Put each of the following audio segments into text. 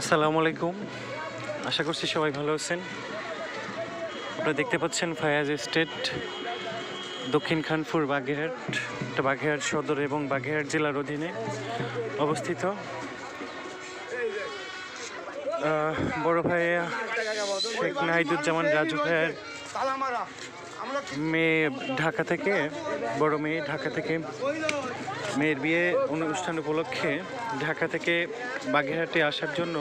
আসসালামু আলাইকুম। আশা করছি সবাই ভালো আছেন। আপনারা দেখতে পাচ্ছেন ফায়াজ এস্টেট, দক্ষিণ খানপুর বাগেরহাট, এটা সদর এবং বাগেরহাট জেলার অধীনে অবস্থিত। বড় ভাইয়া শেখ নাহিদুজ্জামান, রাজু ভাইয়ের মেয়ে ঢাকা থেকে, বড় মেয়ে ঢাকা থেকে মেয়ের বিয়ে অনুষ্ঠান উপলক্ষে ঢাকা থেকে বাগেরহাটে আসার জন্য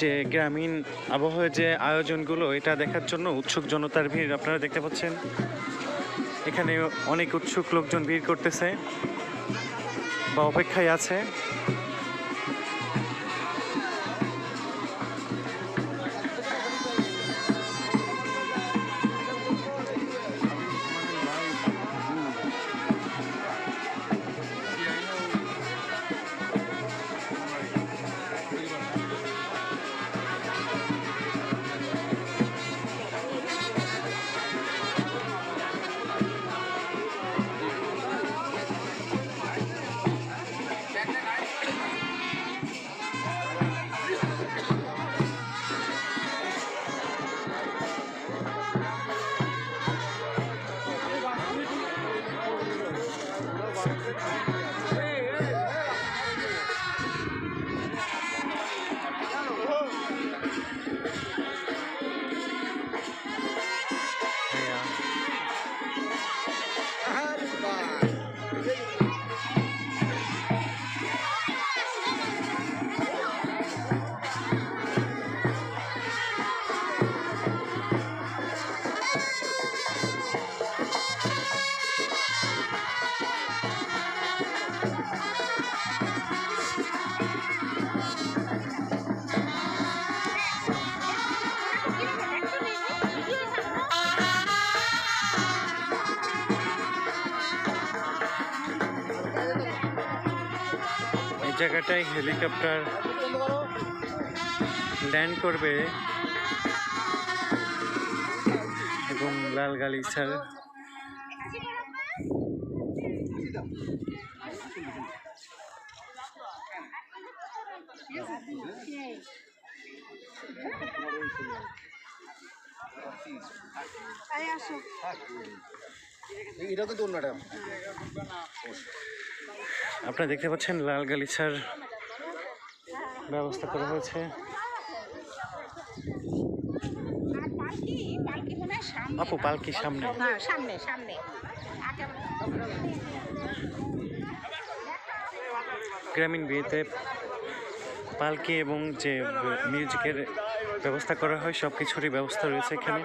যে গ্রামীণ আবহাওয়ার যে আয়োজনগুলো, এটা দেখার জন্য উৎসুক জনতার ভিড় আপনারা দেখতে পাচ্ছেন। এখানে অনেক উৎসুক লোকজন ভিড় করতেছে বা অপেক্ষায় আছে। জায়গাটায় হেলিকপ্টার ল্যান্ড করবে এবং লাল গালিচার। এটা আপনারা দেখতে পাচ্ছেন লাল গালিচার ব্যবস্থা করা হয়েছে। আর পালকি পালকি সামনে আপু পালকি সামনে। হ্যাঁ সামনে সামনে। গ্রামীণ বিয়েতে পালকি এবং যে মিউজিকের ব্যবস্থা করা হয় সব কিছুরই ব্যবস্থা রয়েছে এখানে।